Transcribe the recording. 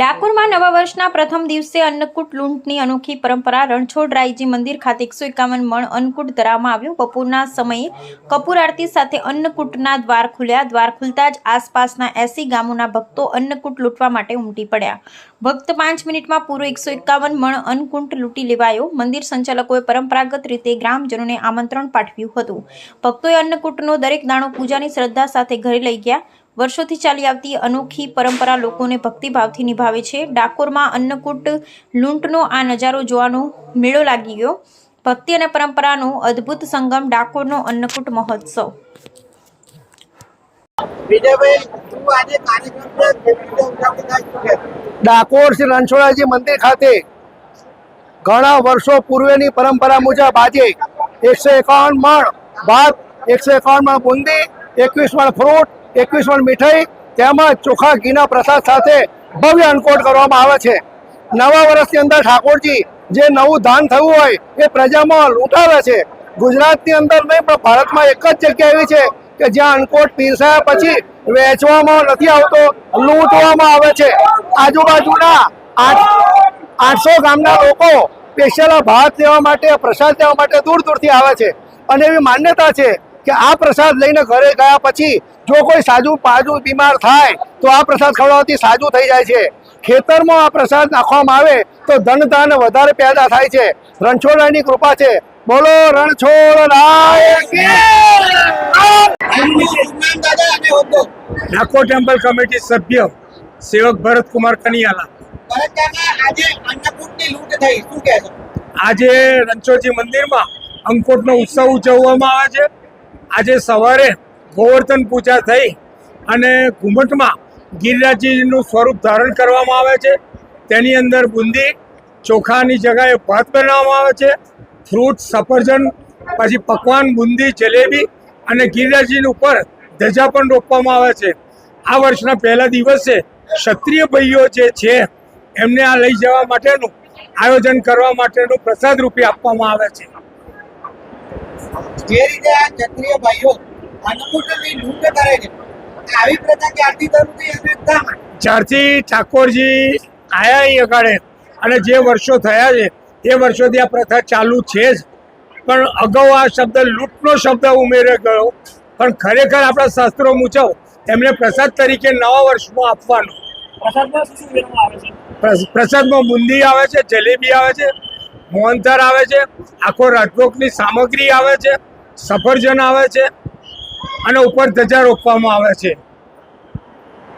ડાકોરમાં નવા વર્ષના પ્રથમ દિવસે અન્નકૂટ લૂંટની અનોખી પરંપરા રણછોડ રાયજી મંદિર ખાતે એકસો એકાવન મણ અન્નકૂટ ધરાવવામાં આવ્યું. બપોરના સમયે કપૂર આરતી સાથે અન્નકૂટના દ્વાર ખુલ્યા. દ્વાર ખુલતા જ આસપાસના એસી ગામોના ભક્તો અન્નકૂટ લૂંટવા માટે ઉમટી પડ્યા. ભક્ત પાંચ મિનિટમાં પૂરો એકસો એકાવન મણ અન્નકૂટ લૂંટી લેવાયો. મંદિર સંચાલકોએ પરંપરાગત રીતે ગ્રામજનોને આમંત્રણ પાઠવ્યું હતું. ભક્તોએ અન્નકૂટનો દરેક દાણો પૂજાની શ્રદ્ધા સાથે ઘરે લઈ ગયા. વર્ષોથી ચાલી આવતી અનોખી પરંપરા લોકોને ભક્તિભાવથી નિભાવે છે. ડાકોરમાં અન્નકૂટ લૂંટનો આ નજારો જોવાનો મેળો લાગી ગયો. ભક્તિ અને પરંપરાનો અદ્ભુત સંગમ ડાકોરનો અન્નકૂટ મહોત્સવ? ડાકોર શ્રી રણછોડાજી મંદિર ખાતે ઘણા વર્ષો પૂર્વેની પરંપરા મુજબ આજે એકસો એકાવન મણ ભાત એકસો એકાવન મણ બુંદી એકવીસ મણ ફ્રૂટ એકવીસ મણ મીઠાઈ તેમજ ચોખા ઘીના પ્રસાદ સાથે ભવ્ય અન્નકોટ કરવામાં આવે છે. નવા વર્ષની અંદર ઠાકોરજી જે નવું દાન થયું હોય એ પ્રજામાં લૂંટાવે છે. ગુજરાતની અંદર નહીં, પણ ભારતમાં એક જ જગ્યા એવી છે કે જ્યાં અન્નકોટ પીરસાયા પછી વેચવામાં નથી આવતો, લૂંટવામાં આવે છે. આજુબાજુના આઠ, આઠસો ગામના લોકો સ્પેશિયલ ભાત લેવા માટે, પ્રસાદ લેવા માટે દૂર દૂરથી આવે છે. અને એવી માન્યતા છે કે આ પ્રસાદ લઈને ઘરે ગયા પછી જો કોઈ સાજુ પાજુ બીમાર થાય તો આ પ્રસાદ ખવડાવવાથી સાજું થઈ જાય છે. ખેતરમાં આ પ્રસાદ નાખવામાં આવે તો ધનધાન વધારે પેદા થાય છે. રણછોડરાયની કૃપા છે. બોલો રણછોડ ડાકોર ટેમ્પલ કમિટી સભ્ય સેવક ભરત કુમાર કનિયાલા આજે અન્નકૂટની લૂંટ થઈ. શું કહેશો આજે રણછોડજી મંદિરમાં અંકોટનો ઉત્સવ ઉજવવામાં આવે છે. આજે સવારે ગોવર્ધન પૂજા થઈ અને ઘુમટમાં ગિરિરાજજીનું સ્વરૂપ ધારણ કરવામાં આવે છે. તેની અંદર બુંદી, ચોખાની જગાએ ભાત બનાવવામાં આવે છે. ફ્રૂટ, સફરજન, પછી પકવાન, બુંદી, જલેબી અને ગિરિરાજજીની ઉપર ધજા પણ રોપવામાં આવે છે. આ વર્ષના પહેલા દિવસે ક્ષત્રિય ભાઈઓ જે છે, એમને આ લઈ જવા માટેનું આયોજન કરવા માટેનું પ્રસાદ રૂપે આપવામાં આવે છે. જે રીતે આ ક્ષત્રિય ભાઈઓ અન્નકૂટની લૂંટ કરે છે આવી પ્રથા ક્યારથી શરૂ થઈ અને શા જ્યારથી ઠાકોરજી આયા અહીં અગાડે અને જે વર્ષો થયા છે એ વર્ષોથી આ પ્રથા ચાલુ છે જ. પણ અગાઉ આ શબ્દ લૂંટનો શબ્દ ઉમેરે ગયો. પણ ખરેખર આપણા શાસ્ત્રો મુજબ એમને પ્રસાદ તરીકે નવા વર્ષમાં આપવાનો. પ્રસ- પ્રસાદમાં બુંદી આવે છે જલેબી આવે છે મોહનથાળ આવે છે આખો રાજભોગની સામગ્રી આવે છે સફરજન આવે છે અને ઉપર ધજા રોપવામાં આવે છે.